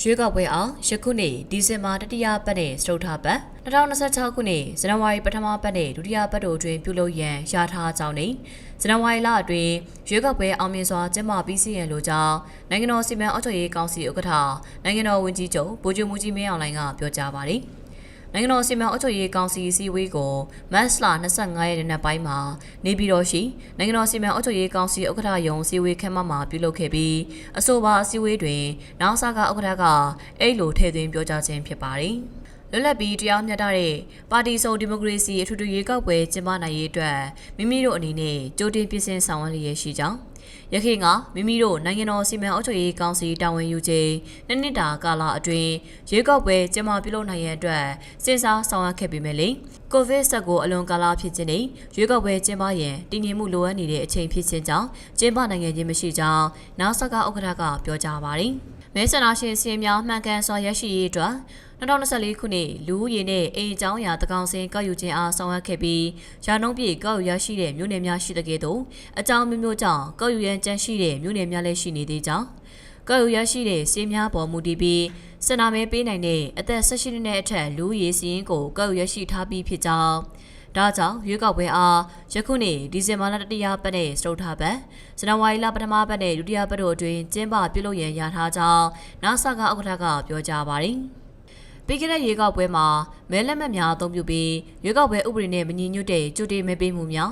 ရွေးကောက်ပွဲအောင်ယခုနှစ်ဒီဇင်ဘာတတိယပတ်နဲ့စတုထပတ်2026ခုနှစ်ဇန်နဝါရီပထမပတ်နဲ့ဒုတိယပတ်တို့အတွင်းပြုလုပ်ရန်ရထားကြောင်းနဲ့ဇန်နဝါရီလအတွင်းရွေးကောက်ပွဲအောင်မြင်စွာကျင်းပပြီးစီးရန်လိုကြောင်းနိုင်ငံတော်စီမံအုပ်ချုပ်ရေးကောင်စီဥက္ကဋ္ဌနိုင်ငံတော်ဝန်ကြီးချုပ်ဗိုလ်ချုပ်မူကြီးမင်းအောင်လှိုင်ကပြောကြားပါတယ်။ နိုင်ငံတော်စီမံအုပ်ချုပ်ရေးကောင်စီစည်းဝေးကိုမတ်လ25ရက်နေ့ပိုင်းမှာနေပြည်တော်ရှိနိုင်ငံတော်စီမံအုပ်ချုပ်ရေးကောင်စီဥက္ကဋ္ဌယုံစည်းဝေးခန်းမမှာပြုလုပ်ခဲ့ပြီးအဆိုပါအစည်းအဝေးတွင်နောက်ဆကဥက္ကဋ္ဌကအဲ့လိုထည့်သွင်းပြောကြားခြင်းဖြစ်ပါတယ်။ လွတ်လပ်ပြီးတရားမျှတတဲ့ပါတီစုံဒီမိုကရေစီအထူးထူးရွေးကောက်ပွဲကျင်းပနိုင်ရေးအတွက်မိမိတို့အနေနဲ့ကြိုတင်ပြင်ဆင်ဆောင်ရွက်လျက်ရှိကြောင်းရခိုင်ကမိမိတို့နိုင်ငံတော်စီမံအုပ်ချုပ်ရေးကောင်စီတာဝန်ယူခြင်းနှစ်နှစ်တာကာလအတွင်းရွေးကောက်ပွဲကျင်းပပြုလုပ်နိုင်ရန်အတွက်စဉ်းစားဆောင်ရွက်ခဲ့ပေမဲ့လေကိုဗစ် 19 အလွန်ကာလဖြစ်ခြင်းနဲ့ရွေးကောက်ပွဲကျင်းပရန်တည်ငြိမ်မှုလိုအပ်နေတဲ့အချိန်ဖြစ်ခြင်းကြောင့်ကျင်းပနိုင်ခြင်းမရှိကြောင်းနောက်ဆက်ကဥက္ကဋ္ဌကပြောကြားပါတယ် မဲဆန္ဒရှင်စီများမှန်ကန်စွာရရှိရေးအတွက်2024ခုနှစ်လူဦးရေနဲ့အိမ်အကြောင်းအရာတကောင်စင်ကောက်ယူခြင်းအားဆောင်ရွက်ခဲ့ပြီးရာနှုန်းပြည့်ကောက်ယူရရှိတဲ့မြို့နယ်များရှိတဲ့ကဲ့သို့အကြောင်းမျိုးမျိုးကြောင့်ကောက်ယူရန်ကြန့်ရှိတဲ့မြို့နယ်များလည်းရှိနေသေးကြောင်းကောက်ယူရရှိတဲ့စီးများပေါ်မူတည်ပြီးစင်နာမဲပေးနိုင်တဲ့အသက်16နှစ်နဲ့အထက်လူဦးရေစီးရင်ကိုကောက်ယူရရှိထားပြီးဖြစ်ကြောင်း ဒါကြောင့်ရွေးကောက်ပွဲအားယခုနှစ်ဒီဇင်ဘာလတတိယပတ်နဲ့စတုထပတ်ဇန်နဝါရီလပထမပတ်နဲ့ဒုတိယပတ်တို့အတွင်းကျင်းပပြုလုပ်ရန်ရထားကြောင်းနာဆာကဥက္ကဋ္ဌကပြောကြားပါတယ်။ပြီးခဲ့တဲ့ရွေးကောက်ပွဲမှာမဲလက်မှတ်များအသုံးပြုပြီးရွေးကောက်ပွဲဥပဒေနဲ့မညီညွတ်တဲ့ကြိုတင်မဲပေးမှုများ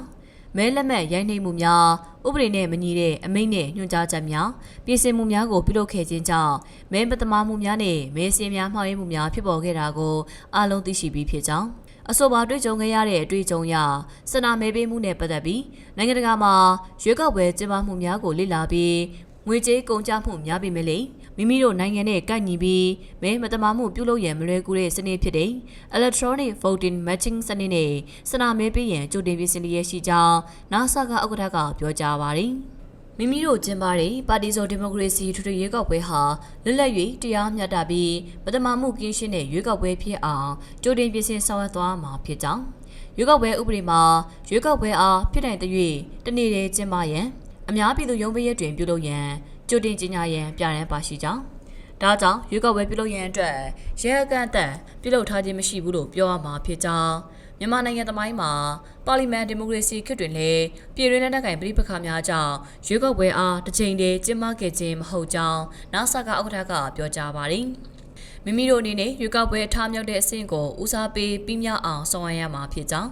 မဲလက်မှတ်ရိုင်းနှိပ်မှုများဥပဒေနဲ့မညီတဲ့အမိန့်နဲ့ညွှန်ကြားချက်များပြင်ဆင်မှုများကိုပြုလုပ်ခဲ့ခြင်းကြောင့်မဲပထမမှုများနဲ့မဲစင်းများမှားယွင်းမှုများဖြစ်ပေါ်ခဲ့တာကိုအလုံးသိရှိပြီးဖြစ်ကြောင်း အဆိုပါတွေ့ကြုံခဲ့ရတဲ့အတွေ့အကြုံအရစနာမဲပေးမှုနဲ့ပတ်သက်ပြီးနိုင်ငံတကာမှာရွေးကောက်ပွဲကျင်းပမှုများကိုလေ့လာပြီးငွေကြေးကုန်ကျမှုများပေမဲ့လည်းမိမိတို့နိုင်ငံနဲ့ကိုက်ညီပြီးမဲမတမာမှုပြုလုပ်ရန်မလွယ်ကူတဲ့စနစ်ဖြစ်တဲ့ electronic voting matching စနစ်နဲ့စနာမဲပေးရန်ကြိုတင်ပြင်ဆင်လျက်ရှိကြောင်း NASA ကဥက္ကဋ္ဌကပြောကြားပါတယ်။ မိမိတို့ကျင်းပတဲ့ပါတီစုံဒီမိုကရေစီထူထူရွေးကောက်ပွဲဟာလွတ်လပ်၍တရားမျှတပြီးပထမမှုကင်းရှင်းတဲ့ရွေးကောက်ပွဲဖြစ်အောင်ကြိုတင်ပြင်ဆင်ဆောင်ရွက်သွားမှာဖြစ်ကြောင်းရွေးကောက်ပွဲဥပဒေမှာရွေးကောက်ပွဲအားဖြစ်နိုင်တဲ့၍တနေ့တည်းကျင်းပရန်အများပြည်သူရုံးပေးရတွင်ပြုလုပ်ရန်ကြိုတင်ကြေညာရန်ပြရန်ပါရှိကြောင်းဒါကြောင့်ရွေးကောက်ပွဲပြုလုပ်ရန်အတွက်ရဲအကန့်အသတ်ပြုလုပ်ထားခြင်းမရှိဘူးလို့ပြောရမှာဖြစ်ကြောင်း မြန်မာနိုင်ငံသမိုင်းမှာပါလီမန်ဒီမိုကရေစီခေတ်တွင်လည်းပြည်တွင်းလက်နက်ကိုင်ပြည်ပခါများကြောင့်ရွေးကောက်ပွဲအားတစ်ချိန်တည်းကျင်းပခဲ့ခြင်းမဟုတ်ကြောင်းနောက်ဆကဥက္ကဋ္ဌကပြောကြားပါတယ်မိမိတို့အနေနဲ့ရွေးကောက်ပွဲအထားမြောက်တဲ့အဆင့်ကိုဦးစားပေးပြီးမြောက်အောင်ဆောင်ရွက်ရမှာဖြစ်ကြောင်း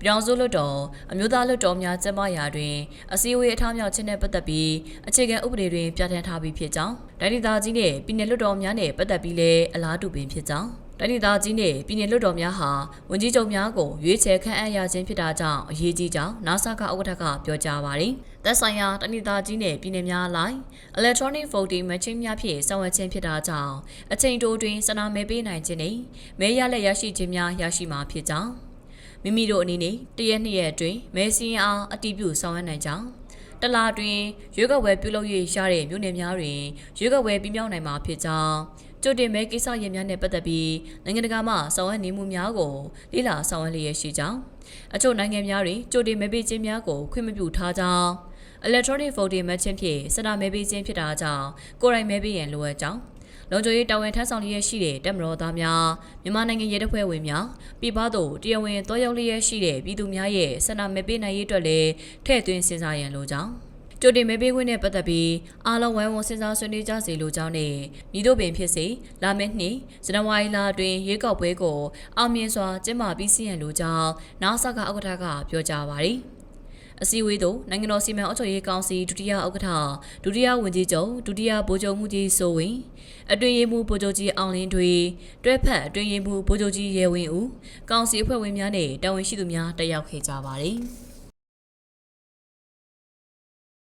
ပြည်ထောင်စုလွှတ်တော်အမျိုးသားလွှတ်တော်များကျင်းပရာတွင်အစည်းအဝေးအထောက်အမြောက်ခြင်းနဲ့ပတ်သက်ပြီးအခြေခံဥပဒေတွင်ပြဋ္ဌာန်းထားပြီးဖြစ်ကြောင်းဒိုင်ဒေသကြီးနှင့်ပြည်내လွှတ်တော်များနှင့်ပတ်သက်ပြီးလည်းအလားတူပင်ဖြစ်ကြောင်း တိုင်းဒေသကြီးနှင့်ပြည်내လွှတ်တော်များဟာဝန်ကြီးချုပ်များကိုရွေးချယ်ခန့်အပ်ရခြင်းဖြစ်တာကြောင့်အရေးကြီးကြောင်းနာဆာကဥက္ကဋ္ဌကပြောကြားပါတယ်။သက်ဆိုင်ရာတိုင်းဒေသကြီးနှင့်ပြည်내များအလိုက် electronic voting machine များဖြင့်ဆောင်ရွက်ခြင်းဖြစ်တာကြောင့်အချိန်တိုတွင်စနာမဲပေးနိုင်ခြင်းနှင့်မဲရလက်ရရှိခြင်းများရရှိမှာဖြစ်ကြောင်းမိမိတို့အနေနဲ့တရက်နှစ်ရက်အတွင်းမဲစင်းအားအတီးပြုဆောင်ရွက်နိုင်ကြောင်းတလာတွင်ရွေးကောက်ပွဲပြုလုပ်၍ရတဲ့မြို့နယ်များတွင်ရွေးကောက်ပွဲပြီးမြောက်နိုင်မှာဖြစ်ကြောင်း ကြိုတင်မဲကိစ္စရပ်များနဲ့ပတ်သက်ပြီးနိုင်ငံတကာမှဆောင်ရွက်နေမှုများကိုလေ့လာဆောင်ရွက်လျက်ရှိကြောင်းအချို့နိုင်ငံများတွင်ကြိုတင်မဲပေးခြင်းများကိုခွင့်မပြုထားကြောင်း electronic voting machine ဖြင့်စတာမဲပေးခြင်းဖြစ်တာကြောင့်ကိုယ်တိုင်မဲပေးရန်လိုအပ်ကြောင်းလုံခြုံရေးတာဝန်ထမ်းဆောင်လျက်ရှိတဲ့တပ်မတော်သားများမြန်မာနိုင်ငံရဲတပ်ဖွဲ့ဝင်များပြည်ပသို့တရားဝင်တော်ရောက်လျက်ရှိတဲ့ပြည်သူများရဲ့ဆန္ဒမဲပေးနိုင်ရေးအတွက်လည်းထည့်သွင်းစဉ်းစားရန်လိုကြောင်း ကြိုတင်မဲပေးခွင့်နဲ့ပတ်သက်ပြီးအားလုံးဝိုင်းဝန်းစဉ်းစားဆွေးနွေးကြစီလိုကြောင်းနဲ့မိတို့ပင်ဖြစ်စေလာမယ့်နှစ်ဇန်နဝါရီလအတွင်းရွေးကောက်ပွဲကိုအောင်မြင်စွာကျင်းပပြီးစီးရန်လိုကြောင်းနောက်ဆက်ကဥက္ကဋ္ဌကပြောကြားပါသည်အစည်းအဝေးသို့နိုင်ငံတော်စီမံအုပ်ချုပ်ရေးကောင်စီဒုတိယဥက္ကဋ္ဌဒုတိယဝန်ကြီးချုပ်ဒုတိယဗိုလ်ချုပ်မှုကြီးစိုးဝင်းအတွင်းရေးမှူးဗိုလ်ချုပ်ကြီးအောင်လင်းထွေတွဲဖက်အတွင်းရေးမှူးဗိုလ်ချုပ်ကြီးရဲဝင်းဦးကောင်စီအဖွဲ့ဝင်များနဲ့တာဝန်ရှိသူများတက်ရောက်ခဲ့ကြပါတယ်။